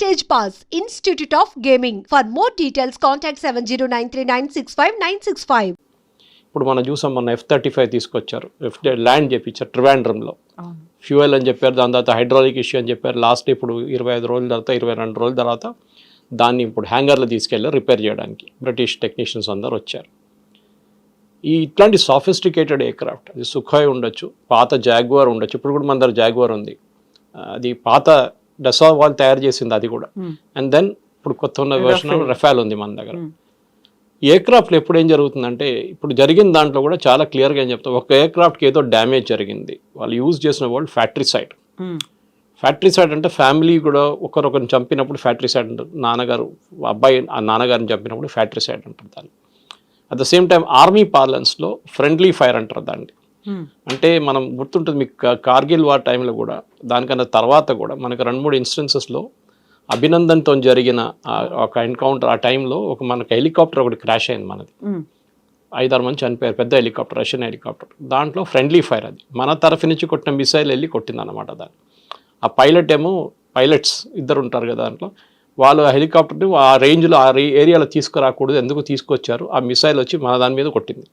Stage Pass, Institute of Gaming. For more details, contact 709396596. ఇప్పుడు మనం చూసాం మొన్న ఎఫ్ థర్టీ ఫైవ్ తీసుకొచ్చారు ఎఫ్ ల్యాండ్ చేపించారు ట్రివాండ్రంలో ఫ్యూయల్ అని చెప్పారు దాని తర్వాత హైడ్రాలిక్ ఇష్యూ అని చెప్పారు. లాస్ట్ ఇప్పుడు ఇరవై ఐదు రోజుల తర్వాత ఇరవై రెండు రోజుల తర్వాత దాన్ని ఇప్పుడు హ్యాంగర్లో తీసుకెళ్ళి రిపేర్ చేయడానికి బ్రిటిష్ టెక్నీషియన్స్ అందరు వచ్చారు. ఈ ఇట్లాంటి సాఫిస్టికేటెడ్ ఎయిర్క్రాఫ్ట్ అది సుఖాయ్ ఉండొచ్చు పాత జాగ్వార్ ఉండొచ్చు. ఇప్పుడు కూడా మన దగ్గర జాగ్వార్ ఉంది. అది పాత డెసా వాళ్ళు తయారు చేసింది అది కూడా. అండ్ దెన్ ఇప్పుడు కొత్త ఉన్న వర్షన్. రఫాల్ ఉంది మన దగ్గర. ఎయిర్క్రాఫ్ట్లో ఎప్పుడు ఏం జరుగుతుందంటే ఇప్పుడు జరిగిన దాంట్లో కూడా చాలా క్లియర్గా ఏం చెప్తాం. ఒక ఎయిర్క్రాఫ్ట్కి ఏదో డ్యామేజ్ జరిగింది. వాళ్ళు యూజ్ చేసిన వాళ్ళు ఫ్యాక్టరీ సైడ్ ఫ్యాక్టరీ సైడ్ అంటే ఫ్యామిలీ కూడా ఒకరొకరిని చంపినప్పుడు ఫ్యాక్టరీ సైడ్ అంటారు. నాన్నగారు అబ్బాయి ఆ నాన్నగారిని చంపినప్పుడు ఫ్యాక్టరీ సైడ్ అంటారు దాన్ని. At the same time army పార్లెన్స్లో friendly fire అంటారు దాన్ని. అంటే మనం గుర్తుంటుంది మీకు కార్గిల్ వార్ టైంలో కూడా దానికన్నా తర్వాత కూడా మనకు రెండు మూడు ఇన్స్టెన్సెస్లో అభినందన్తో జరిగిన ఒక ఎన్కౌంటర్ ఆ టైంలో ఒక మనకు హెలికాప్టర్ ఒకటి క్రాష్ అయింది మనది. ఉమ్, ఐదారు మంది చనిపోయారు పెద్ద హెలికాప్టర్ రష్యన్ హెలికాప్టర్ దాంట్లో ఫ్రెండ్లీ ఫైర్ అది. మన తరఫు నుంచి కొట్టిన మిసైల్ వెళ్ళి కొట్టింది అనమాట దాన్ని. ఆ పైలట్ ఏమో పైలట్స్ ఇద్దరు ఉంటారు కదా దాంట్లో. వాళ్ళు ఆ హెలికాప్టర్ని ఆ రేంజ్లో ఆ ఏరియాలో తీసుకురాకూడదు ఎందుకు తీసుకొచ్చారు ఆ మిసైల్ వచ్చి మన దాని మీద కొట్టింది.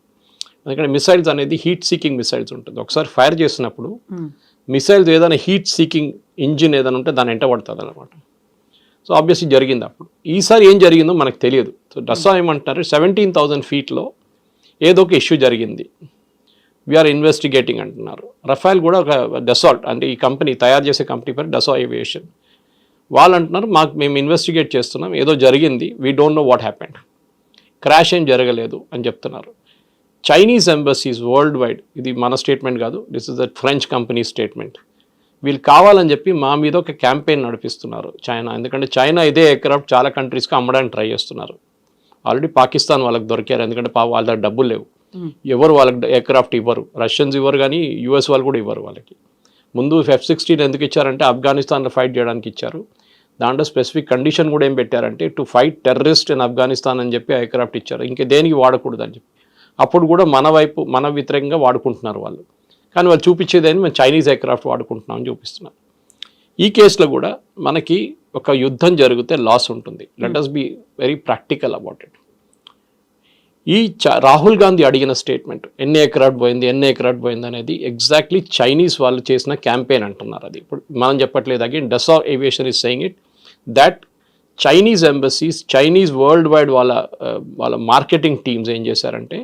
ఎందుకంటే మిసైల్స్ అనేది హీట్ సీకింగ్ మిసైల్స్ ఉంటుంది. ఒకసారి ఫైర్ చేసినప్పుడు మిసైల్స్ ఏదైనా హీట్ సీకింగ్ ఇంజిన్ ఏదైనా ఉంటే దాని ఎంట పడుతుంది అనమాట సో ఆబ్వియస్లీ జరిగింది అప్పుడు. ఈసారి ఏం జరిగిందో మనకు తెలియదు. సో డస్సా ఏమంటారు? సెవెంటీన్ థౌజండ్ ఫీట్లో ఏదో ఒక ఇష్యూ జరిగింది. వీఆర్ ఇన్వెస్టిగేటింగ్ అంటున్నారు. రఫాల్ కూడా ఒక డెసాల్ట్ అంటే ఈ కంపెనీ తయారు చేసే కంపెనీ పేరు డెసా ఏవియేషన్ వాళ్ళు అంటున్నారు మాకు మేము ఇన్వెస్టిగేట్ చేస్తున్నాం ఏదో జరిగింది we don't know what happened crash ఏం జరగలేదు అని చెప్తున్నారు. చైనీస్ ఎంబసీస్ వరల్డ్ వైడ్ ఇది మన స్టేట్మెంట్ కాదు. This is the French company statement వీళ్ళు కావాలని చెప్పి మా మీద ఒక క్యాంపెయిన్ నడిపిస్తున్నారు చైనా ఎందుకంటే చైనా ఇదే ఎయిర్క్రాఫ్ట్ చాలా కంట్రీస్కి అమ్మడానికి ట్రై చేస్తున్నారు. ఆల్రెడీ పాకిస్తాన్ వాళ్ళకి దొరికారు. ఎందుకంటే పా వాళ్ళ దగ్గర డబ్బులు లేవు. ఉమ్, ఎవరు వాళ్ళకి ఎయిర్క్రాఫ్ట్ ఇవ్వరు. రష్యన్స్ ఇవ్వరు కానీ యూఎస్ వాళ్ళు కూడా ఇవ్వరు వాళ్ళకి. ముందు ఎఫ్ సిక్స్టీన్ ఎందుకు ఇచ్చారంటే ఆఫ్ఘనిస్తాన్లో ఫైట్ చేయడానికి ఇచ్చారు. దాంట్లో స్పెసిఫిక్ కండిషన్ కూడా ఏం పెట్టారంటే to fight terrorist in Afghanistan అని చెప్పి ఎయిర్క్రాఫ్ట్ ఇచ్చారు. ఇంక దేనికి వాడకూడదు అని చెప్పి. అప్పుడు కూడా మన వైపు మన వ్యతిరేకంగా వాడుకుంటున్నారు వాళ్ళు. కానీ వాళ్ళు చూపించేదని మేము చైనీస్ ఎయిర్క్రాఫ్ట్ వాడుకుంటున్నామని చూపిస్తున్నారు. ఈ కేసులో కూడా మనకి ఒక యుద్ధం జరిగితే లాస్ ఉంటుంది. Let us be very practical about it ఈ చ- రాహుల్ గాంధీ అడిగిన స్టేట్మెంట్ ఎన్ని ఎకరాట్ పోయింది ఎన్ని ఎకరాట్ పోయింది అనేది ఎగ్జాక్ట్లీ చైనీస్ వాళ్ళు చేసిన క్యాంపెయిన్ అంటున్నారు అది. ఇప్పుడు మనం చెప్పట్లేదు again Dassault aviation is saying it that Chinese embassies Chinese world wide వాళ్ళ వాళ్ళ మార్కెటింగ్ టీమ్స్ ఏం చేశారంటే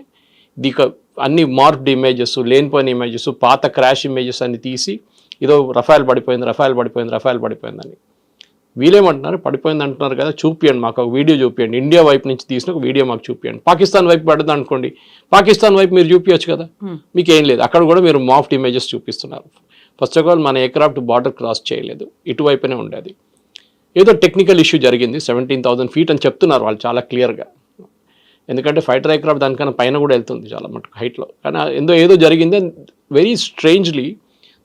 దీక అన్ని మార్క్డ్ ఇమేజెస్ లేనిపోయిన ఇమేజెస్ పాత క్రాష్ ఇమేజెస్ అన్ని తీసి ఇదో రఫాయిల్ పడిపోయింది రఫాయిల్ పడిపోయింది రఫాయిల్ పడిపోయిందని. వీళ్ళేమంటున్నారు? పడిపోయింది అంటున్నారు కదా చూపియండి మాకు ఒక వీడియో చూపియండి. ఇండియా వైపు నుంచి తీసిన ఒక వీడియో మాకు చూపియండి. పాకిస్తాన్ వైపు పడదు అనుకోండి పాకిస్తాన్ వైపు మీరు చూపించచ్చు కదా. మీకు ఏం లేదు. అక్కడ కూడా మీరు మాఫ్ట్ ఇమేజెస్ చూపిస్తున్నారు. ఫస్ట్ ఆఫ్ ఆల్ మన ఎయిర్క్రాఫ్ట్ బార్డర్ క్రాస్ చేయలేదు. ఇటువైపునే ఉండేది. ఏదో టెక్నికల్ ఇష్యూ జరిగింది సెవెంటీన్ థౌసండ్ ఫీట్ అని చెప్తున్నారు వాళ్ళు చాలా క్లియర్గా. ఎందుకంటే ఫైటర్ ఎయిర్క్రాఫ్ట్ దానికన్నా పైన కూడా వెళ్తుంది చాలా మటుకు హైట్లో కానీ ఏదో ఏదో జరిగింది వెరీ స్ట్రేంజ్లీ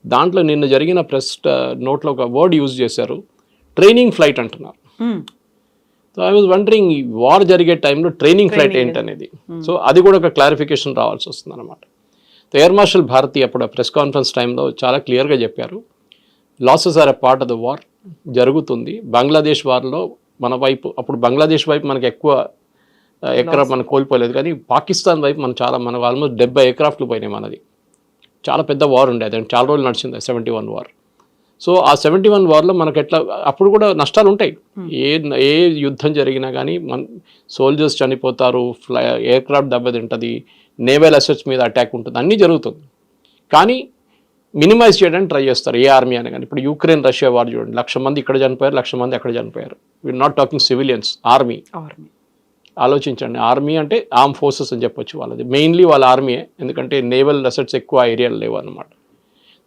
దాంట్లో నిన్న జరిగిన ప్రెస్ నోట్లో ఒక వర్డ్ యూజ్ చేశారు. ట్రైనింగ్ ఫ్లైట్ అంటున్నారు. సో ఐ వాజ్ వండరింగ్ ఈ వార్ జరిగే టైంలో ట్రైనింగ్ ఫ్లైట్. ఏంటనేది సో అది కూడా ఒక క్లారిఫికేషన్ రావాల్సి వస్తుంది అనమాట ఎయిర్ మార్షల్ భారతి అప్పుడు ప్రెస్ కాన్ఫరెన్స్ టైంలో చాలా క్లియర్గా చెప్పారు. Losses are a part of the war జరుగుతుంది. బంగ్లాదేశ్ వార్లో మన వైపు అప్పుడు బంగ్లాదేశ్ వైపు మనకి ఎక్కువ ఎక్కడ మనం కోల్పోలేదు. కానీ పాకిస్తాన్ వైపు మనం చాలా మనకు ఆల్మోస్ట్ డెబ్బై ఎయిర్క్రాఫ్ట్లు పోయినాయి మనది. చాలా పెద్ద వార్ ఉండేది అండ్ చాలా రోజులు నడిచింది సెవెంటీ వన్ వార్. సో ఆ సెవెంటీ వన్ వార్లో మనకు ఎట్లా అప్పుడు కూడా నష్టాలు ఉంటాయి. ఏ ఏ యుద్ధం జరిగినా కానీ మన సోల్జర్స్ చనిపోతారు ఫ్లై ఎయిర్క్రాఫ్ట్ దెబ్బతింటుంది నేవల్ అసెట్స్ మీద అటాక్ ఉంటుంది. అన్నీ జరుగుతుంది. కానీ మినిమైజ్ చేయడానికి ట్రై చేస్తారు ఏ ఆర్మీ అని కానీ. ఇప్పుడు యూక్రెయిన్ రష్యా వార్ చూడండి. లక్ష మంది ఇక్కడ చనిపోయారు లక్ష మంది అక్కడ చనిపోయారు. We're not talking civilians army. Army ఆలోచించండి. ఆర్మీ అంటే ఆర్మ్ ఫోర్సెస్ అని చెప్పొచ్చు వాళ్ళది. మెయిన్లీ వాళ్ళ ఆర్మీయే. ఎందుకంటే నేవల్ అసెట్స్ ఎక్కువ ఏరియాలు లేవు అనమాట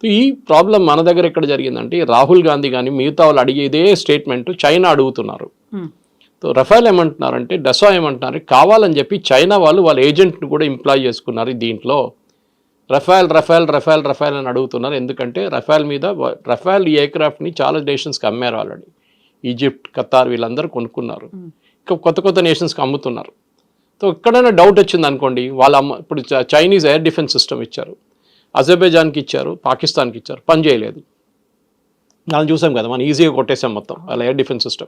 సో ఈ ప్రాబ్లం మన దగ్గర ఎక్కడ జరిగిందంటే రాహుల్ గాంధీ కానీ మిగతా వాళ్ళు అడిగే ఇదే స్టేట్మెంట్ చైనా అడుగుతున్నారు. సో రఫాల్ ఏమంటున్నారంటే డసా ఏమంటున్నారు కావాలని చెప్పి చైనా వాళ్ళు వాళ్ళ ఏజెంట్ని కూడా ఎంప్లాయ్ చేసుకున్నారు దీంట్లో. రఫాల్ రఫాల్ రఫాల్ రఫాల్ అని అడుగుతున్నారు. ఎందుకంటే రఫాల్ మీద రఫాల్ ఈ ఎయిర్క్రాఫ్ట్ని చాలా నేషన్స్కి అమ్మారు ఆల్రెడీ ఈజిప్ట్ ఖతార్ వీళ్ళందరూ కొనుక్కున్నారు. ఇంకా కొత్త కొత్త నేషన్స్కి అమ్ముతున్నారు. సో ఎక్కడైనా డౌట్ వచ్చింది అనుకోండి వాళ్ళ అమ్మ ఇప్పుడు చ- చైనీస్ ఎయిర్ డిఫెన్స్ సిస్టమ్ ఇచ్చారు. అజర్బైజాన్కి ఇచ్చారు పాకిస్తాన్కి ఇచ్చారు పని చేయలేదు. మనం చూసాం కదా మనం ఈజీగా కొట్టేసాం మొత్తం వాళ్ళ ఎయిర్ డిఫెన్స్ సిస్టమ్.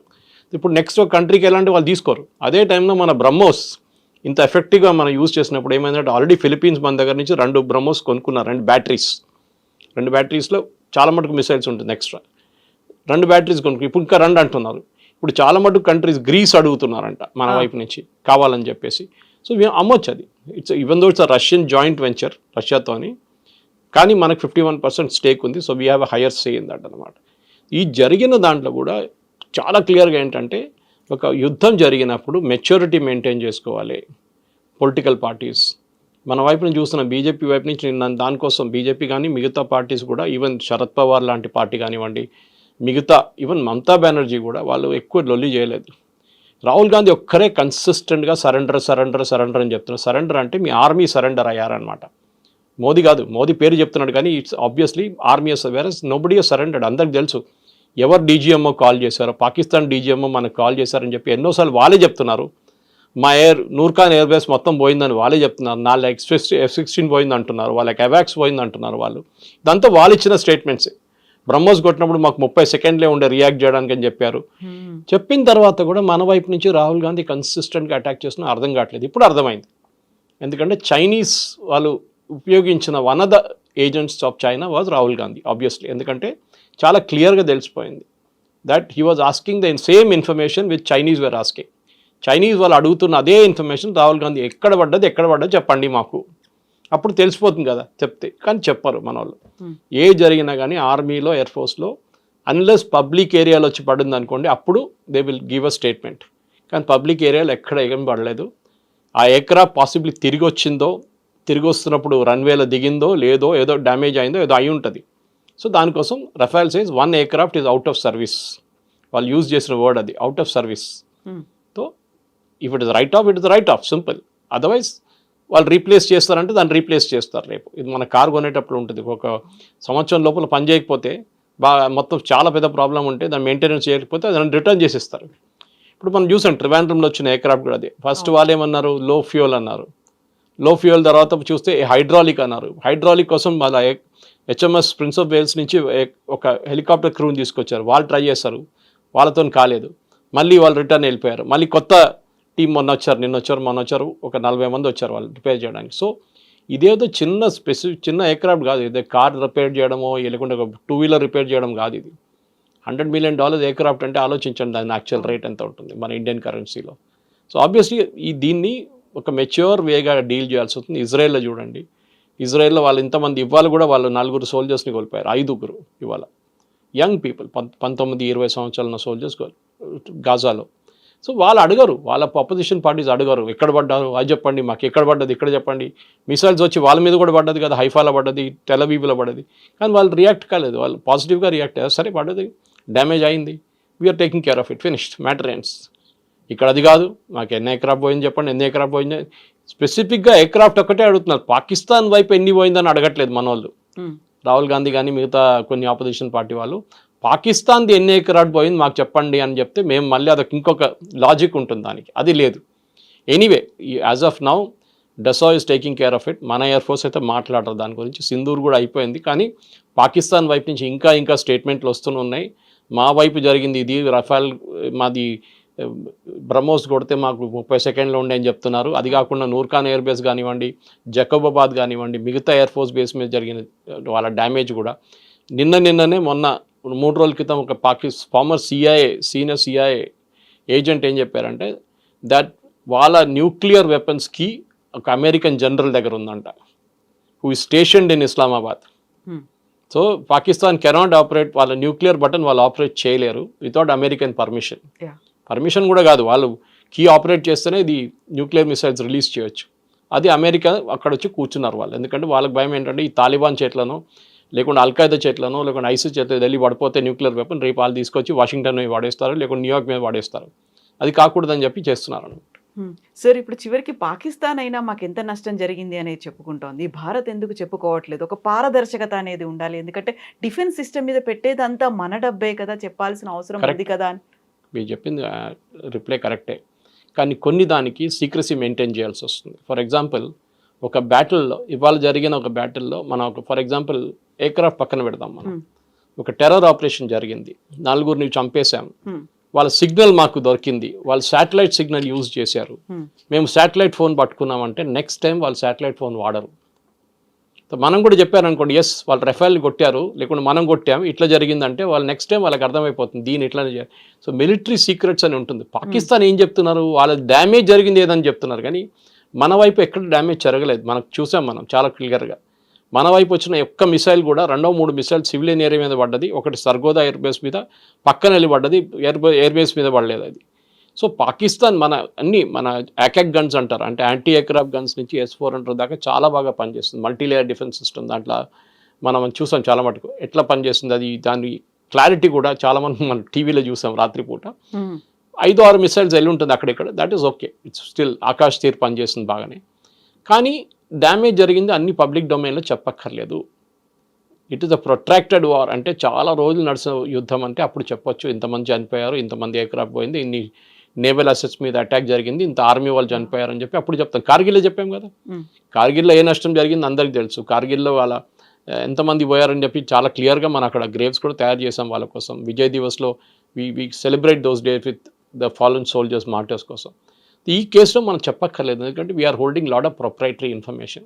ఇప్పుడు నెక్స్ట్ ఒక కంట్రీకి ఎలాంటి వాళ్ళు తీసుకోరు. అదే టైంలో మన బ్రహ్మోస్ ఇంత ఎఫెక్టివ్గా మనం యూజ్ చేసినప్పుడు ఏమైందంటే ఆల్రెడీ ఫిలిపీన్స్ మన దగ్గర నుంచి రెండు బ్రహ్మోస్ కొనుక్కున్నారు రెండు బ్యాటరీస్. రెండు బ్యాటరీస్లో చాలా మటుకు మిసైల్స్ ఉంటుంది ఎక్స్ట్రా. రెండు బ్యాటరీస్ కొనుక్కు ఇప్పుడు ఇంకా రెండు అంటున్నారు. ఇప్పుడు చాలా మటుకు కంట్రీస్ గ్రీస్ అడుగుతున్నారంట మన వైపు నుంచి కావాలని చెప్పేసి. సో వీ- అమ్మొచ్చు అది. It's even though it's Russian joint venture రష్యాతోని కానీ మనకు ఫిఫ్టీ వన్ పర్సెంట్ స్టేక్ ఉంది so we have higher say in that అనమాట ఈ జరిగిన దాంట్లో కూడా చాలా క్లియర్గా ఏంటంటే ఒక యుద్ధం జరిగినప్పుడు మెచ్యూరిటీ మెయింటైన్ చేసుకోవాలి. పొలిటికల్ పార్టీస్ మన వైపు నుంచి చూస్తున్న బీజేపీ వైపు నుంచి నిన్న దానికోసం బీజేపీ కానీ మిగతా పార్టీస్ కూడా ఈవెన్ శరద్ పవార్ లాంటి పార్టీ కానివ్వండి మిగతా ఈవెన్ మమతా బెనర్జీ కూడా వాళ్ళు ఎక్కువ లొల్లి చేయలేదు. రాహుల్ గాంధీ ఒక్కరే కన్సిస్టెంట్గా సరెండర్ సరెండర్ సరెండర్ అని చెప్తున్నారు. సరెండర్ అంటే మీ ఆర్మీ సరెండర్ అయ్యారనమాట మోదీ కాదు మోదీ పేరు చెప్తున్నాడు కానీ it's obviously army where nobody surrendered అందరికి తెలుసు ఎవరు డీజీఎంఓ కాల్ చేశారో పాకిస్తాన్ డీజీఎంఓ మనకు కాల్ చేశారని చెప్పి ఎన్నోసార్లు వాళ్ళే చెప్తున్నారు. మా ఎయిర్ నూర్ఖాన్ ఎయిర్ బేస్ మొత్తం పోయిందని వాళ్ళే చెప్తున్నారు. నాలుగు ఎక్స్ ఎఫ్ సిక్స్టీన్ పోయింది అంటున్నారు వాళ్ళకి అవాక్స్ పోయింది అంటున్నారు వాళ్ళు. ఇదంతా వాళ్ళు ఇచ్చిన స్టేట్మెంట్సే బ్రహ్మోస్ కొట్టినప్పుడు మాకు ముప్పై సెకండ్లే ఉండే రియాక్ట్ చేయడానికి అని చెప్పారు. చెప్పిన తర్వాత కూడా మన వైపు నుంచి రాహుల్ గాంధీ కన్సిస్టెంట్గా అటాక్ చేస్తున్నా అర్థం కావట్లేదు. ఇప్పుడు అర్థమైంది. ఎందుకంటే చైనీస్ వాళ్ళు ఉపయోగించిన one of the agents of China was Rahul Gandhi obviously ఎందుకంటే చాలా క్లియర్గా తెలిసిపోయింది. That he was asking the same information with Chinese where asking Chinese వాళ్ళు అడుగుతున్న అదే ఇన్ఫర్మేషన్ రాహుల్ గాంధీ ఎక్కడ పడ్డది ఎక్కడ పడ్డది చెప్పండి మాకు. అప్పుడు తెలిసిపోతుంది కదా చెప్తే. కానీ చెప్పరు మన వాళ్ళు ఏ జరిగినా కానీ ఆర్మీలో ఎయిర్ ఫోర్స్లో అన్లెస్ పబ్లిక్ ఏరియాలో వచ్చి పడింది అనుకోండి అప్పుడు they will give a statement కానీ పబ్లిక్ ఏరియాలో ఎక్కడ ఏం పడలేదు. ఆ ఎయిర్క్రాఫ్ట్ పాసిబ్లీ తిరిగి వచ్చిందో తిరిగి వస్తున్నప్పుడు రన్వేలో దిగిందో లేదో ఏదో డ్యామేజ్ అయిందో ఏదో అయి ఉంటుంది. సో దానికోసం Rafale size one aircraft is out of service వాళ్ళు యూజ్ చేసిన వర్డ్ అది out of service so if it is write off it is write off simple otherwise వాళ్ళు రీప్లేస్ చేస్తారంటే దాన్ని రీప్లేస్ చేస్తారు రేపు. ఇది మన కార్ కొనేటప్పుడు ఉంటుంది. ఒక సంవత్సరం లోపల పని చేయకపోతే బాగా మొత్తం చాలా పెద్ద ప్రాబ్లం ఉంటే దాన్ని మెయింటెనెన్స్ చేయకపోతే దాన్ని రిటర్న్ చేసిస్తారు. ఇప్పుడు మనం చూసాం ట్రివాండ్రంలో వచ్చిన ఎయిర్క్రాఫ్ట్ కూడా అదే. ఫస్ట్ వాళ్ళు ఏమన్నారు లో ఫ్యూయల్ అన్నారు. లో ఫ్యూయల్ తర్వాత చూస్తే హైడ్రాలిక్ అన్నారు. హైడ్రాలిక్ కోసం వాళ్ళ హెచ్ఎంఎస్ ప్రిన్స్ ఆఫ్ వేల్స్ నుంచి ఒక హెలికాప్టర్ క్రూని తీసుకొచ్చారు. వాళ్ళు ట్రై చేశారు. వాళ్ళతో కాలేదు. మళ్ళీ వాళ్ళు రిటర్న్ వెళ్ళిపోయారు. మళ్ళీ కొత్త టీం మొన్న వచ్చారు నిన్న వచ్చారు మొన్న వచ్చారు ఒక నలభై మంది వచ్చారు వాళ్ళు రిపేర్ చేయడానికి. సో ఇదేదో చిన్న స్పెసిఫిక్ చిన్న ఎయిర్క్రాఫ్ట్ కాదు ఇదే కార్ రిపేర్ చేయడమో లేకుంటే ఒక టూ వీలర్ రిపేర్ చేయడం కాదు ఇది. హండ్రెడ్ మిలియన్ డాలర్స్ ఎయిర్క్రాఫ్ట్ అంటే ఆలోచించండి దాని యాక్చువల్ రేట్ ఎంత ఉంటుంది మన ఇండియన్ కరెన్సీలో. సో ఆబ్వియస్లీ ఈ దీన్ని ఒక మెచ్యూర్ వేగా డీల్ చేయాల్సి వస్తుంది. ఇజ్రాయెల్లో చూడండి. ఇజ్రాయెల్లో వాళ్ళు ఇంతమంది ఇవాళ కూడా వాళ్ళు నలుగురు సోల్జర్స్ని కోల్పోయారు ఐదుగురు ఇవాళ. యంగ్ పీపుల్ పంతొమ్మిది ఇరవై సంవత్సరాల సోల్జర్స్ గాజాలో. సో వాళ్ళు అడగరు. వాళ్ళ అపోజిషన్ పార్టీస్ అడగరు. ఎక్కడ పడ్డారు? అది చెప్పండి. మాకు ఎక్కడ పడ్డది? ఇక్కడ చెప్పండి. మిసైల్స్ వచ్చి వాళ్ళ మీద కూడా పడ్డది కదా. హైఫాలో పడ్డది తెలవీబులో పడ్డది. కానీ వాళ్ళు రియాక్ట్ కాలేదు. వాళ్ళు పాజిటివ్గా రియాక్ట్ అయ్యారు. సరే పడ్డది. డ్యామేజ్ అయింది. We're taking care of it finished matter ends ఇక్కడ అది కాదు. మాకు ఎన్ని ఎయిర్క్రాఫ్ట్ పోయింది చెప్పండి. ఎన్ని ఎయిర్క్రాఫ్ట్ పోయింది? స్పెసిఫిక్గా ఎయిర్క్రాఫ్ట్ ఒకటే అడుగుతున్నారు. పాకిస్తాన్ వైపు ఎన్ని పోయిందని అడగట్లేదు మన వాళ్ళు రాహుల్ గాంధీ కానీ మిగతా కొన్ని ఆపోజిషన్ పార్టీ వాళ్ళు. పాకిస్తాన్ది ఎన్ని ఎకరాడు పోయింది మాకు చెప్పండి అని చెప్తే మేము మళ్ళీ అదొక ఇంకొక లాజిక్ ఉంటుంది దానికి. అది లేదు. Anyway as of now Dassault is taking care of it మన ఎయిర్ ఫోర్స్ అయితే మాట్లాడరు దాని గురించి. సింధూర్ కూడా అయిపోయింది. కానీ పాకిస్తాన్ వైపు నుంచి ఇంకా ఇంకా స్టేట్మెంట్లు వస్తూనే ఉన్నాయి. మా వైపు జరిగింది ఇది. రఫాల్ మాది బ్రహ్మోస్ కొడితే మాకు ముప్పై సెకండ్లో ఉండే అని చెప్తున్నారు. అది కాకుండా నూర్ఖాన్ ఎయిర్ బేస్ కానివ్వండి జకబాబాద్ కానివ్వండి మిగతా ఎయిర్ ఫోర్స్ బేస్ మీద జరిగిన వాళ్ళ డ్యామేజ్ కూడా. నిన్న నిన్ననే మొన్న మూడు రోజుల క్రితం ఒక పాకిస్ former CIA senior CIA agent ఏం చెప్పారంటే దట్ వాళ్ళ న్యూక్లియర్ వెపన్స్కి ఒక అమెరికన్ జనరల్ దగ్గర ఉందంట who is stationed in Islamabad so Pakistan cannot operate వాళ్ళ న్యూక్లియర్ బటన్ వాళ్ళు ఆపరేట్ చేయలేరు వితౌట్ అమెరికన్ పర్మిషన్. పర్మిషన్ కూడా కాదు వాళ్ళు కీ ఆపరేట్ చేస్తేనే ఇది న్యూక్లియర్ మిసైల్స్ రిలీజ్ చేయొచ్చు. అది అమెరికా అక్కడ వచ్చి కూర్చున్నారు వాళ్ళు. ఎందుకంటే వాళ్ళకి భయం ఏంటంటే ఈ తాలిబాన్ చేట్లను లేకుంటే అల్ఖాయిదా చేట్లను లేకుంటే ఐసిస్ చేతిలో వెళ్ళి పడిపోతే న్యూక్లియర్ వెపన్ రేపు వాళ్ళు తీసుకొచ్చి వాషింగ్టన్ మీద వాడేస్తారు లేకుంటే న్యూయార్క్ మీద వాడేస్తారు అది కాకూడదని చెప్పి చేస్తున్నారు సార్ ఇప్పుడు చివరికి పాకిస్తాన్ అయినా మాకు ఎంత నష్టం జరిగింది అనేది చెప్పుకుంటోంది. భారత్ ఎందుకు చెప్పుకోవట్లేదు? ఒక పారదర్శకత అనేది ఉండాలి. ఎందుకంటే డిఫెన్స్ సిస్టమ్ మీద పెట్టేదంతా మన డబ్బే కదా చెప్పాల్సిన అవసరం. ఉంది కదా అని. మీరు చెప్పింది రిప్లై కరెక్టే. కానీ కొన్ని దానికి సీక్రసీ మెయింటైన్ చేయాల్సి వస్తుంది. ఫర్ ఎగ్జాంపుల్ ఒక బ్యాటిల్లో ఇవాళ జరిగిన ఒక బ్యాటిల్లో మనం ఒక ఫర్ ఎగ్జాంపుల్ ఎయిర్క్రాఫ్ట్ పక్కన పెడతాం మనం. ఒక టెర్రర్ ఆపరేషన్ జరిగింది. నలుగురిని చంపేశాం. వాళ్ళ సిగ్నల్ మాకు దొరికింది. వాళ్ళు శాటిలైట్ సిగ్నల్ యూజ్ చేశారు. మేము శాటిలైట్ ఫోన్ పట్టుకున్నామంటే నెక్స్ట్ టైం వాళ్ళు శాటిలైట్ ఫోన్ వాడరు. మనం కూడా చెప్పారు అనుకోండి ఎస్ వాళ్ళు రెఫైల్ కొట్టారు. లేకుంటే మనం కొట్టాం. ఇట్లా జరిగిందంటే వాళ్ళు నెక్స్ట్ టైం వాళ్ళకి అర్థమైపోతుంది. దీని ఇట్లానే సో మిలిటరీ సీక్రెట్స్ అని ఉంటుంది. పాకిస్తాన్ ఏం చెప్తున్నారు? వాళ్ళ డ్యామేజ్ జరిగింది ఏదని చెప్తున్నారు. కానీ మన వైపు ఎక్కడ డ్యామేజ్ జరగలేదు. మనకు చూసాం మనం చాలా క్లియర్గా. మన వైపు వచ్చిన ఒక్క మిసైల్ కూడా రెండో మూడు మిసైల్ సివిలియన్ ఏరియా మీద పడ్డది ఒకటి సర్గోదా ఎయిర్ బేస్ మీద పక్కన వెళ్ళి పడ్డది ఎయిర్ ఎయిర్ బేస్ మీద పడలేదు అది. సో పాకిస్తాన్ మన అన్ని మన యాకాక్ గన్స్ అంటారు అంటే యాంటీ ఎయిర్క్రాఫ్ట్ గన్స్ నుంచి ఎస్ ఫోర్ హండ్రెడ్ దాకా చాలా బాగా పనిచేస్తుంది. మల్టీ లేయర్ డిఫెన్స్ సిస్టమ్ దాంట్లో మనం చూసాం చాలా మటుకు. ఎట్లా పనిచేస్తుంది అది? దాని క్లారిటీ కూడా చాలా మంది మనం టీవీలో చూసాం రాత్రిపూట. ఐదు ఆరు మిసైల్స్ వెళ్ళి ఉంటుంది అక్కడిక్కడ. That is okay it's still Akash Teer పనిచేస్తుంది బాగానే. కానీ డ్యామేజ్ జరిగింది అన్ని పబ్లిక్ డొమైన్లో చెప్పక్కర్లేదు. It is a protracted war అంటే చాలా రోజులు నడిచిన యుద్ధం అంటే అప్పుడు చెప్పొచ్చు. ఇంతమంది చనిపోయారు ఇంతమంది ఎయిర్క్రాఫ్ట్ పోయింది ఇన్ని నేవల్ అసెట్స్ మీద అటాక్ జరిగింది ఇంత ఆర్మీ వాళ్ళు చనిపోయారు అని చెప్పి అప్పుడు చెప్తాం. కార్గిల్లో చెప్పాం కదా. కార్గిల్లో ఏ నష్టం జరిగింది అందరికీ తెలుసు. కార్గిల్లో వాళ్ళ ఎంతమంది పోయారని చెప్పి చాలా క్లియర్గా మనం అక్కడ గ్రేవ్స్ కూడా తయారు చేసాం వాళ్ళ కోసం. Vijay దివస్లో we we celebrate those days with the fallen soldiers martyrs కోసం. ఈ కేసులో మనం చెప్పక్కర్లేదు. ఎందుకంటే we're holding lot of proprietary information.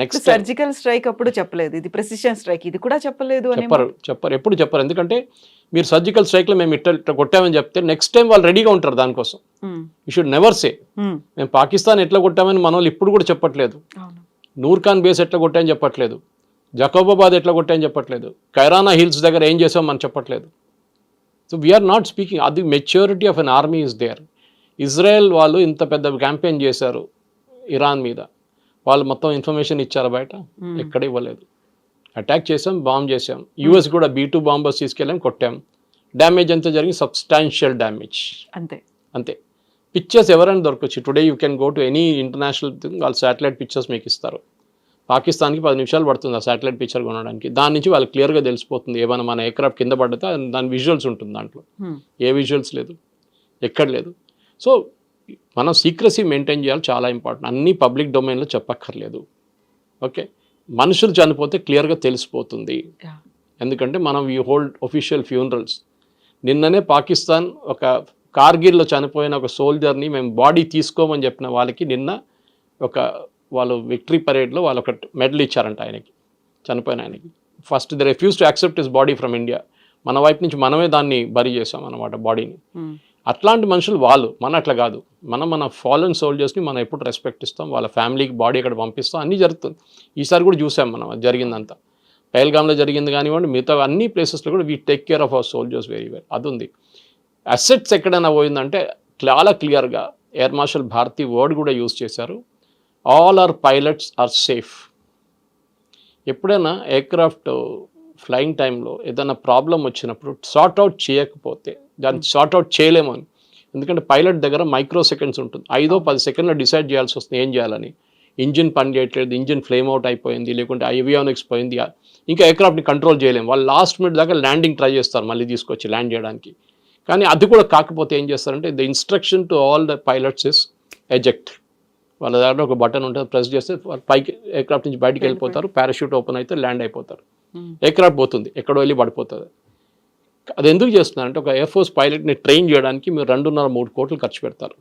Next surgical strike అప్పుడు చెప్పలేదు. ఇది ప్రెసిషన్ స్ట్రైక్ ఇది కూడా చెప్పలేదు అని చెప్పరు. చెప్పరు. ఎప్పుడు చెప్పరు. ఎందుకంటే మీరు సర్జికల్ స్ట్రైక్లో మేము ఇట్ట ఇట్ట కొట్టామని చెప్తే నెక్స్ట్ టైం వాళ్ళు రెడీగా ఉంటారు దానికోసం. You should never say. మేము పాకిస్తాన్ ఎట్లా కొట్టామని మన వాళ్ళు ఇప్పుడు కూడా చెప్పట్లేదు. అవును. నూర్ ఖాన్ బేస్ ఎట్లా కొట్టాయని చెప్పట్లేదు. జకోబాబాద్ ఎట్లా కొట్టాయని చెప్పట్లేదు. కైరానా హిల్స్ దగ్గర ఏం చేసాం మనం చెప్పట్లేదు సో వీఆర్ నాట్ స్పీకింగ్ అది maturity of an army is there Israel వాళ్ళు ఇంత పెద్ద క్యాంపెయిన్ చేశారు ఇరాన్ మీద. వాళ్ళు మొత్తం ఇన్ఫర్మేషన్ ఇచ్చారు బయట. ఎక్కడ ఇవ్వలేదు. అటాక్ చేసాం బాంబ్ చేసాం యూఎస్ కూడా బీ టూ బాంబర్స్ తీసుకెళ్ళాం కొట్టాం. డ్యామేజ్ అంతా జరిగి సబ్స్టాన్షియల్ డ్యామేజ్. అంతే. అంతే. పిక్చర్స్ ఎవరైనా దొరకచ్చు. Today you can go to any international thing. వాళ్ళు శాటిలైట్ పిక్చర్స్ మీకు ఇస్తారు. పాకిస్తాన్కి పది నిమిషాలు పడుతుంది ఆ శాటిలైట్ పిక్చర్ కొనడానికి. దాని నుంచి వాళ్ళకి క్లియర్గా తెలిసిపోతుంది. ఏమైనా మన ఎయిర్క్రాఫ్ట్ కింద పడితే దాని విజువల్స్ ఉంటుంది దాంట్లో. ఏ విజువల్స్ లేదు. ఎక్కడ లేదు. సో మనం సీక్రసీ మెయింటైన్ చేయాలి చాలా ఇంపార్టెంట్ అన్ని పబ్లిక్ డొమైన్లో చెప్పక్కర్లేదు. ఓకే మనుషులు చనిపోతే క్లియర్గా తెలిసిపోతుంది. ఎందుకంటే మనం వీ హోల్డ్ ఒఫీషియల్ ఫ్యూనరల్స్ నిన్ననే పాకిస్తాన్ ఒక కార్గిల్లో చనిపోయిన ఒక సోల్జర్ని మేము బాడీ తీసుకోమని చెప్పిన వాళ్ళకి నిన్న ఒక వాళ్ళు విక్టరీ పరేడ్లో వాళ్ళు ఒక మెడల్ ఇచ్చారంట ఆయనకి. చనిపోయిన ఆయనకి. First the refuse to accept his body from India మన వైపు నుంచి మనమే దాన్ని బరీ చేసాం అనమాట బాడీని. అట్లాంటి మనుషులు వాళ్ళు. మన అట్లా కాదు. మనం మన ఫాలన్ సోల్జర్స్ని మనం ఎప్పుడు రెస్పెక్ట్ ఇస్తాం. వాళ్ళ ఫ్యామిలీకి బాడీ ఇక్కడ పంపిస్తాం. అన్నీ జరుగుతుంది. ఈసారి కూడా చూసాం మనం అది జరిగిందంతా. పహల్గామ్లో జరిగింది కానివ్వండి మిగతా అన్ని ప్లేసెస్లో కూడా we take care of our soldiers very well అది ఉంది. అసెట్స్ ఎక్కడైనా పోయిందంటే చాలా క్లియర్గా ఎయిర్ మార్షల్ భారతి వర్డ్ కూడా యూజ్ చేశారు. All are pilots are safe ఎప్పుడైనా ఎయిర్క్రాఫ్ట్ ఫ్లయింగ్ టైంలో ఏదైనా ప్రాబ్లం వచ్చినప్పుడు సార్ట్ అవుట్ చేయకపోతే దాన్ని సార్ట్ అవుట్ చేయలేము అని. ఎందుకంటే పైలట్ దగ్గర మైక్రో సెకండ్స్ ఉంటుంది. ఐదో పది సెకండ్లో డిసైడ్ చేయాల్సి వస్తుంది ఏం చేయాలని. ఇంజిన్ పని చేయట్లేదు ఇంజిన్ ఫ్లేమ్ అవుట్ అయిపోయింది లేకుంటే ఐవియానిక్స్ పోయింది. ఇంకా ఎయిర్క్రాఫ్ట్ని కంట్రోల్ చేయలేము. వాళ్ళు లాస్ట్ మినిట్ దాకా ల్యాండింగ్ ట్రై చేస్తారు మళ్ళీ తీసుకొచ్చి ల్యాండ్ చేయడానికి. కానీ అది కూడా కాకపోతే ఏం చేస్తారంటే the instruction to all the pilots is eject వాళ్ళ దగ్గర ఒక బటన్ ఉంటుంది ప్రెస్ చేస్తే వాళ్ళు పైకి ఎయిర్క్రాఫ్ట్ నుంచి బయటికి వెళ్ళిపోతారు పారాషూట్ ఓపెన్ అయితే ల్యాండ్ అయిపోతారు. Hmm. ఎయిర్క్రాఫ్ట్ పోతుంది ఎక్కడో వెళ్ళి పడిపోతుంది. అది ఎందుకు చేస్తున్నారంటే ఒక ఎయిర్ ఫోర్స్ పైలట్ని ట్రైన్ చేయడానికి మీరు రెండున్నర మూడు కోట్లు ఖర్చు పెడతారు.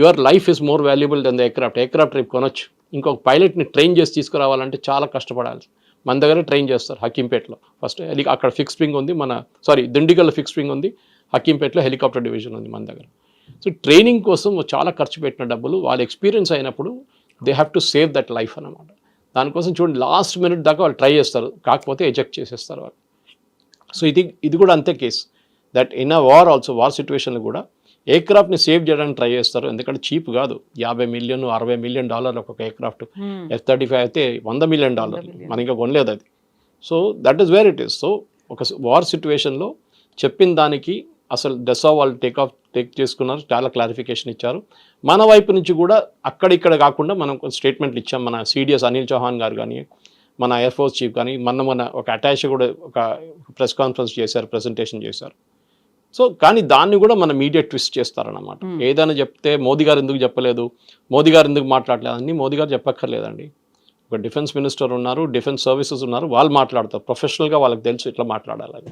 Your life is more valuable than the aircraft aircraft రేపు కొనొచ్చు. ఇంకొక పైలట్ని ట్రైన్ చేసి తీసుకురావాలంటే చాలా కష్టపడాలి. మన దగ్గర ట్రైన్ చేస్తారు హకీంపేటలో ఫస్ట్ హెలి అక్కడ ఫిక్స్ వింగ్ ఉంది మన సారీ దిండిగల్లో ఫిక్స్ వింగ్ ఉంది. హకీంపేటలో హెలికాప్టర్ డివిజన్ ఉంది మన దగ్గర. సో ట్రైనింగ్ కోసం చాలా ఖర్చు పెట్టిన డబ్బులు వాళ్ళ ఎక్స్పీరియన్స్ అయినప్పుడు they have to save that life అన్నమాట. దానికోసం చూడండి లాస్ట్ మినిట్ దాకా వాళ్ళు ట్రై చేస్తారు. కాకపోతే ఎజెక్ట్ చేసేస్తారు వాళ్ళు. సో ఇది ఇది కూడా అంతే case that in a war also war సిచ్యువేషన్లో కూడా ఎయిర్క్రాఫ్ట్ని సేవ్ చేయడానికి ట్రై చేస్తారు ఎందుకంటే చీప్ కాదు. యాభై మిలియన్ అరవై మిలియన్ డాలర్ ఒక ఎయిర్క్రాఫ్ట్. ఎఫ్ థర్టీ ఫైవ్ అయితే వంద మిలియన్ డాలర్. మనం ఇంకా కొనలేదు అది. So that is where it is so ఒక వార్ సిచ్యువేషన్లో చెప్పిన దానికి అసలు డెసా వాళ్ళు టేక్ ఆఫ్ టేక్ చేసుకున్నారు. చాలా క్లారిఫికేషన్ ఇచ్చారు. మన వైపు నుంచి కూడా అక్కడిక్కడ కాకుండా మనం స్టేట్మెంట్లు ఇచ్చాం. మన సిడిఎస్ అనిల్ చౌహాన్ గారు కానీ మన ఎయిర్ ఫోర్స్ చీఫ్ కానీ మన మన ఒక అటాచ్ కూడా ఒక ప్రెస్ కాన్ఫరెన్స్ చేశారు ప్రెజెంటేషన్ చేశారు. సో కానీ దాన్ని కూడా మన మీడియా ట్విస్ట్ చేస్తారన్నమాట. Hmm. ఏదైనా చెప్తే మోదీ గారు ఎందుకు చెప్పలేదు? మోదీ గారు ఎందుకు మాట్లాడలేదు? అన్ని మోదీ గారు చెప్పక్కర్లేదండి. ఒక డిఫెన్స్ మినిస్టర్ ఉన్నారు డిఫెన్స్ సర్వీసెస్ ఉన్నారు వాళ్ళు మాట్లాడతారు. ప్రొఫెషనల్గా వాళ్ళకి తెలుసు ఇట్లా మాట్లాడాలని.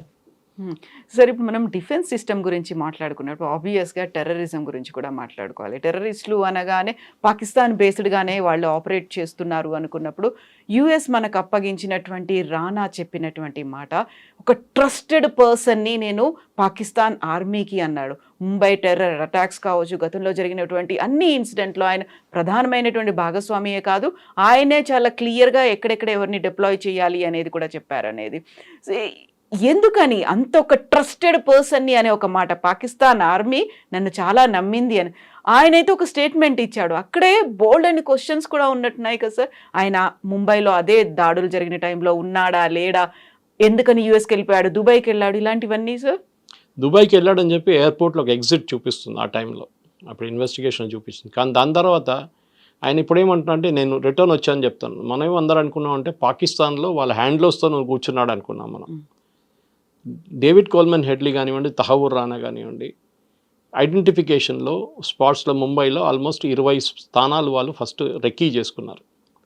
సార్ ఇప్పుడు మనం డిఫెన్స్ సిస్టమ్ గురించి మాట్లాడుకున్నప్పుడు ఆబ్వియస్గా టెర్రరిజం గురించి కూడా మాట్లాడుకోవాలి. టెర్రరిస్టులు అనగానే పాకిస్తాన్ బేస్డ్గానే వాళ్ళు ఆపరేట్ చేస్తున్నారు అనుకున్నప్పుడు యుఎస్ మనకు అప్పగించినటువంటి రానా చెప్పినటువంటి మాట ఒక ట్రస్టెడ్ పర్సన్ని నేను పాకిస్తాన్ ఆర్మీకి అన్నాడు. ముంబై టెర్రర్ అటాక్స్ కావచ్చు గతంలో జరిగినటువంటి అన్ని ఇన్సిడెంట్లో ఆయన ప్రధానమైనటువంటి భాగస్వామియే కాదు ఆయనే చాలా క్లియర్గా ఎక్కడెక్కడ ఎవరిని డిప్లాయ్ చేయాలి అనేది కూడా చెప్పారనేది. ఎందుకని అంత ఒక ట్రస్టెడ్ పర్సన్ని అనే ఒక మాట? పాకిస్తాన్ ఆర్మీ నన్ను చాలా నమ్మింది అని. ఆయన అయితే ఒక స్టేట్మెంట్ ఇచ్చాడు. అక్కడే బోల్డ్ అని క్వశ్చన్స్ కూడా ఉన్నట్టున్నాయి కదా సార్. ఆయన ముంబైలో అదే దాడులు జరిగిన టైంలో ఉన్నాడా లేడా? ఎందుకని యూఎస్కి వెళ్ళిపోయాడు? దుబాయ్కి వెళ్ళాడు? ఇలాంటివన్నీ సార్? దుబాయ్కి వెళ్ళాడని చెప్పి ఎయిర్పోర్ట్లో ఒక ఎగ్జిట్ చూపిస్తుంది ఆ టైంలో. అప్పుడు ఇన్వెస్టిగేషన్ చూపిస్తుంది. కానీ దాని తర్వాత ఆయన ఇప్పుడు ఏమంటున్నా అంటే నేను రిటర్న్ వచ్చాను చెప్తాను. మనం ఏమందరూ అనుకున్నాం అంటే పాకిస్తాన్లో వాళ్ళ హ్యాండ్లోస్తో నువ్వు కూర్చున్నాడు అనుకున్నాం మనం. డేవిడ్ కోల్మెన్ హెడ్లీ కానివ్వండి తహవూర్ రానా కానివ్వండి ఐడెంటిఫికేషన్లో స్పాట్స్లో ముంబైలో ఆల్మోస్ట్ ఇరవై స్థానాలు వాళ్ళు ఫస్ట్ రెక్కీ చేసుకున్నారు.